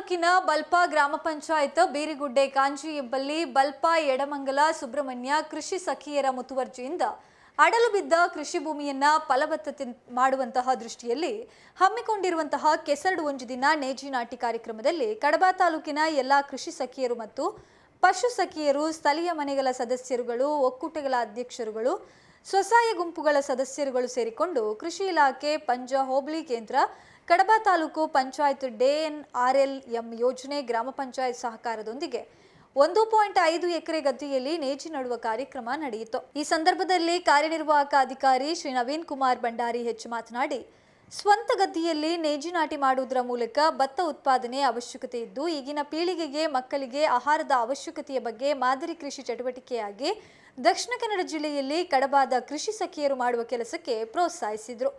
ತಾಲೂಕಿನ ಬಲ್ಪ ಗ್ರಾಮ ಪಂಚಾಯತ್ ಬೀರಿಗುಡ್ಡೆ ಕಾಂಜಿ ಎಂಬಲ್ಲಿ ಬಲ್ಪ ಎಡಮಂಗಲ ಸುಬ್ರಹ್ಮಣ್ಯ ಕೃಷಿ ಸಖಿಯರ ಮುತುವರ್ಜಿಯಿಂದ ಅಡಲು ಬಿದ್ದ ಕೃಷಿ ಭೂಮಿಯನ್ನ ಫಲವತ್ತತೆ ಮಾಡುವಂತಹ ದೃಷ್ಟಿಯಲ್ಲಿ ಹಮ್ಮಿಕೊಂಡಿರುವಂತಹ ಕೆಸರಡು ಒಂಜು ದಿನ ನೇಜಿ ನಾಟಿ ಕಾರ್ಯಕ್ರಮದಲ್ಲಿ ಕಡಬ ತಾಲೂಕಿನ ಎಲ್ಲಾ ಕೃಷಿ ಸಖಿಯರು ಮತ್ತು ಪಶು ಸಖಿಯರು, ಸ್ಥಳೀಯ ಮನೆಗಳ ಸದಸ್ಯರುಗಳು, ಒಕ್ಕೂಟಗಳ ಅಧ್ಯಕ್ಷರುಗಳು, ಸ್ವಸಹಾಯ ಗುಂಪುಗಳ ಸದಸ್ಯರುಗಳು ಸೇರಿಕೊಂಡು ಕೃಷಿ ಇಲಾಖೆ, ಪಂಜ, ಹೋಬಳಿ ಕೇಂದ್ರ ಕಡಬ ತಾಲೂಕು ಪಂಚಾಯತ್ ಡೆಎನ್ ಆರ್ ಎಲ್ ಎಂ ಯೋಜನೆ ಗ್ರಾಮ ಪಂಚಾಯತ್ ಸಹಕಾರದೊಂದಿಗೆ ಒಂದು ಪಾಯಿಂಟ್ ಐದು ಎಕರೆ ಗದ್ದೆಯಲ್ಲಿ ನೇಜಿ ನಡುವ ಕಾರ್ಯಕ್ರಮ ನಡೆಯಿತು. ಈ ಸಂದರ್ಭದಲ್ಲಿ ಕಾರ್ಯನಿರ್ವಾಹಕ ಅಧಿಕಾರಿ ಶ್ರೀ ನವೀನ್ ಕುಮಾರ್ ಭಂಡಾರಿ ಹೆಚ್ಚು ಮಾತನಾಡಿ, ಸ್ವಂತ ಗದ್ದೆಯಲ್ಲಿ ನೇಜಿ ನಾಟಿ ಮಾಡುವುದರ ಮೂಲಕ ಭತ್ತ ಉತ್ಪಾದನೆ ಅವಶ್ಯಕತೆ ಇದ್ದು, ಈಗಿನ ಪೀಳಿಗೆಗೆ ಮಕ್ಕಳಿಗೆ ಆಹಾರದ ಅವಶ್ಯಕತೆಯ ಬಗ್ಗೆ ಮಾದರಿ ಕೃಷಿ ಚಟುವಟಿಕೆಯಾಗಿ ದಕ್ಷಿಣ ಕನ್ನಡ ಜಿಲ್ಲೆಯಲ್ಲಿ ಕಡಬಾದ ಕೃಷಿ ಸಖಿಯರು ಮಾಡುವ ಕೆಲಸಕ್ಕೆ ಪ್ರೋತ್ಸಾಹಿಸಿದ್ರು.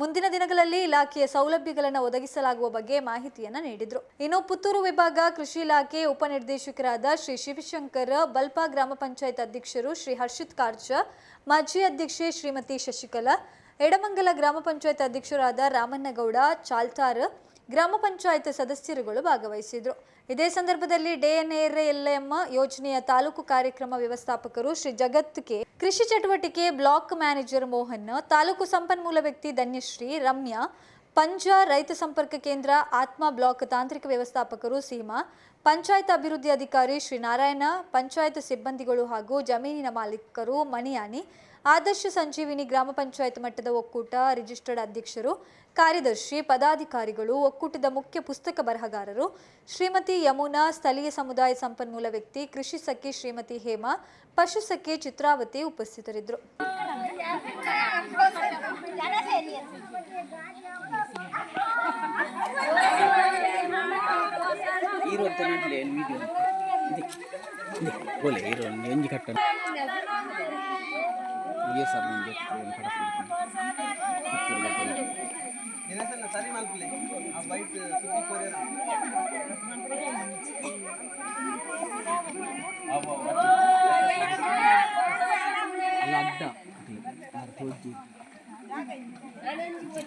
ಮುಂದಿನ ದಿನಗಳಲ್ಲಿ ಇಲಾಖೆಯ ಸೌಲಭ್ಯಗಳನ್ನು ಒದಗಿಸಲಾಗುವ ಬಗ್ಗೆ ಮಾಹಿತಿಯನ್ನ ನೀಡಿದರು. ಇನ್ನು ಪುತ್ತೂರು ವಿಭಾಗ ಕೃಷಿ ಇಲಾಖೆ ಉಪನಿರ್ದೇಶಕರಾದ ಶ್ರೀ ಶಿವಶಂಕರ್, ಬಲ್ಪ ಗ್ರಾಮ ಪಂಚಾಯತ್ ಅಧ್ಯಕ್ಷರು ಶ್ರೀ ಹರ್ಷಿತ್ ಕಾರ್ಜ ಮಾಜಿ ಅಧ್ಯಕ್ಷೆ ಶ್ರೀಮತಿ ಶಶಿಕಲಾ, ಎಡಮಂಗಲ ಗ್ರಾಮ ಪಂಚಾಯತ್ ಅಧ್ಯಕ್ಷರಾದ ರಾಮಣ್ಣಗೌಡ, ಚಾಲ್ತಾರ್ ಗ್ರಾಮ ಪಂಚಾಯತ್ ಸದಸ್ಯರುಗಳು ಭಾಗವಹಿಸಿದ್ರು. ಇದೇ ಸಂದರ್ಭದಲ್ಲಿ ಡಿಎನ್ಎರ್ಎಲ್ಎಂ ಯೋಜನೆಯ ತಾಲೂಕು ಕಾರ್ಯಕ್ರಮ ವ್ಯವಸ್ಥಾಪಕರು ಶ್ರೀ ಜಗತ್ ಕೆ. ಕೃಷಿ ಚಟುವಟಿಕೆ ಬ್ಲಾಕ್ ಮ್ಯಾನೇಜರ್ ಮೋಹನ್, ತಾಲೂಕು ಸಂಪನ್ಮೂಲ ವ್ಯಕ್ತಿ ಧನ್ಯಶ್ರೀ, ರಮ್ಯಾ ಪಂಜ ರೈತ ಸಂಪರ್ಕ ಕೇಂದ್ರ ಆತ್ಮ ಬ್ಲಾಕ್ ತಾಂತ್ರಿಕ ವ್ಯವಸ್ಥಾಪಕರು ಸೀಮಾ, ಪಂಚಾಯತ್ ಅಭಿವೃದ್ಧಿ ಅಧಿಕಾರಿ ಶ್ರೀ ನಾರಾಯಣ ಪಂಚಾಯತ್ ಸಿಬ್ಬಂದಿಗಳು ಹಾಗೂ ಜಮೀನಿನ ಮಾಲೀಕರು ಮಣಿಯಾನಿ ಆದರ್ಶ ಸಂಜೀವಿನಿ ಗ್ರಾಮ ಪಂಚಾಯತ್ ಮಟ್ಟದ ಒಕ್ಕೂಟ ರಿಜಿಸ್ಟರ್ಡ್ ಅಧ್ಯಕ್ಷರು, ಕಾರ್ಯದರ್ಶಿ, ಪದಾಧಿಕಾರಿಗಳು, ಒಕ್ಕೂಟದ ಮುಖ್ಯ ಪುಸ್ತಕ ಬರಹಗಾರರು, ಶ್ರೀಮತಿ ಯಮುನಾ, ಸ್ಥಳೀಯ ಸಮುದಾಯ ಸಂಪನ್ಮೂಲ ವ್ಯಕ್ತಿ, ಕೃಷಿ ಸಖಿ ಶ್ರೀಮತಿ ಹೇಮಾ, ಪಶು ಸಖಿ ಚಿತ್ರಾವತಿ ಉಪಸ್ಥಿತರಿದ್ದರು. போలే రెండు ఎంజి కట్టండి ఏ సార్ నేను చెప్తాను కట్టండి సరే మళ్ళీ ఆ బయట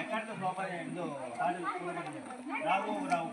ఎక్కడ లోపల ఏందో రాఘవ రావు రాఘవ రావు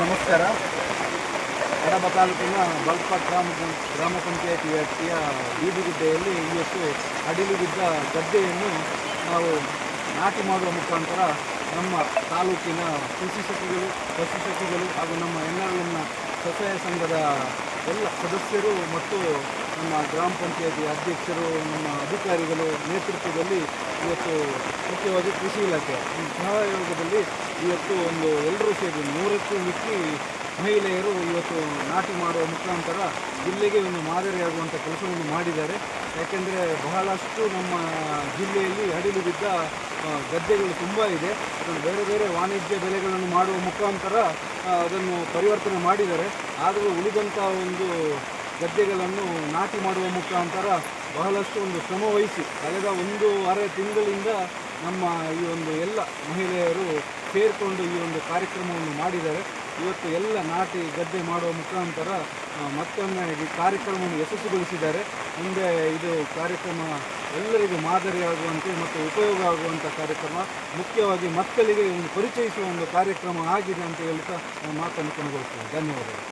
ನಮಸ್ಕಾರ. ಕಡಬ ತಾಲೂಕಿನ ಬಲ್ಪ ಗ್ರಾಮ ಗ್ರಾಮ ಪಂಚಾಯತಿ ವ್ಯಾಪ್ತಿಯ ಬೀದಿಗುಡ್ಡೆಯಲ್ಲಿ ಇವತ್ತು ಅಡಿಲು ಬಿದ್ದ ಗದ್ದೆಯನ್ನು ನಾವು ನಾಟಿ ಮಾಡುವ ಮುಖಾಂತರ ನಮ್ಮ ತಾಲೂಕಿನ ಕೃಷಿ ಸಚಿವರು, ಪಶು ಸಚಿವರು ಹಾಗೂ ನಮ್ಮ ಎನ್ ಆರ್ ಎಮ್ನ ಸ್ವಸಹಾಯ ಸಂಘದ ಎಲ್ಲ ಸದಸ್ಯರು ಮತ್ತು ನಮ್ಮ ಗ್ರಾಮ ಪಂಚಾಯತಿ ಅಧ್ಯಕ್ಷರು, ನಮ್ಮ ಅಧಿಕಾರಿಗಳು ನೇತೃತ್ವದಲ್ಲಿ ಇವತ್ತು ಮುಖ್ಯವಾಗಿ ಕೃಷಿ ಇಲಾಖೆ, ಈ ಸಹಯೋಗದಲ್ಲಿ ಇವತ್ತು ಒಂದು ಎಲ್ಲರೂ ಸೇರಿ ನೂರಕ್ಕೂ ಮಿಕ್ಕಿ ಮಹಿಳೆಯರು ಇವತ್ತು ನಾಟಿ ಮಾಡುವ ಮುಖಾಂತರ ಜಿಲ್ಲೆಗೆ ಒಂದು ಮಾದರಿಯಾಗುವಂಥ ಕೆಲಸವನ್ನು ಮಾಡಿದ್ದಾರೆ. ಯಾಕೆಂದರೆ ಬಹಳಷ್ಟು ನಮ್ಮ ಜಿಲ್ಲೆಯಲ್ಲಿ ಅಡಿಲು ಬಿದ್ದ ಗದ್ದೆಗಳು ತುಂಬ ಇದೆ. ಬೇರೆ ಬೇರೆ ವಾಣಿಜ್ಯ ಬೆಳೆಗಳನ್ನು ಮಾಡುವ ಮುಖಾಂತರ ಅದನ್ನು ಪರಿವರ್ತನೆ ಮಾಡಿದ್ದಾರೆ ಆದರೂ ಉಳಿದಂಥ ಒಂದು ಗದ್ದೆಗಳನ್ನು ನಾಟಿ ಮಾಡುವ ಮುಖಾಂತರ ಬಹಳಷ್ಟು ಒಂದು ಶ್ರಮ ವಹಿಸಿ ಕಳೆದ ಒಂದು ಅರೆ ತಿಂಗಳಿಂದ ನಮ್ಮ ಈ ಒಂದು ಎಲ್ಲ ಮಹಿಳೆಯರು ಸೇರಿಕೊಂಡು ಈ ಒಂದು ಕಾರ್ಯಕ್ರಮವನ್ನು ಮಾಡಿದ್ದಾರೆ. ಇವತ್ತು ಎಲ್ಲ ನಾಟಿ ಗದ್ದೆ ಮಾಡುವ ಮುಖಾಂತರ ಮತ್ತೊಮ್ಮೆ ಈ ಕಾರ್ಯಕ್ರಮವನ್ನು ಯಶಸ್ವಿಗೊಳಿಸಿದ್ದಾರೆ. ಮುಂದೆ ಇದು ಕಾರ್ಯಕ್ರಮ ಎಲ್ಲರಿಗೂ ಮಾದರಿಯಾಗುವಂತೆ ಮತ್ತು ಉಪಯೋಗ ಆಗುವಂಥ ಕಾರ್ಯಕ್ರಮ, ಮುಖ್ಯವಾಗಿ ಮಕ್ಕಳಿಗೆ ಒಂದು ಪರಿಚಯಿಸುವ ಒಂದು ಕಾರ್ಯಕ್ರಮ ಆಗಿದೆ ಅಂತ ಹೇಳ್ತಾ ನಾನು ಮಾತನ್ನು ಕೊನೆಗೊಳಿಸ್ತೇನೆ. ಧನ್ಯವಾದಗಳು.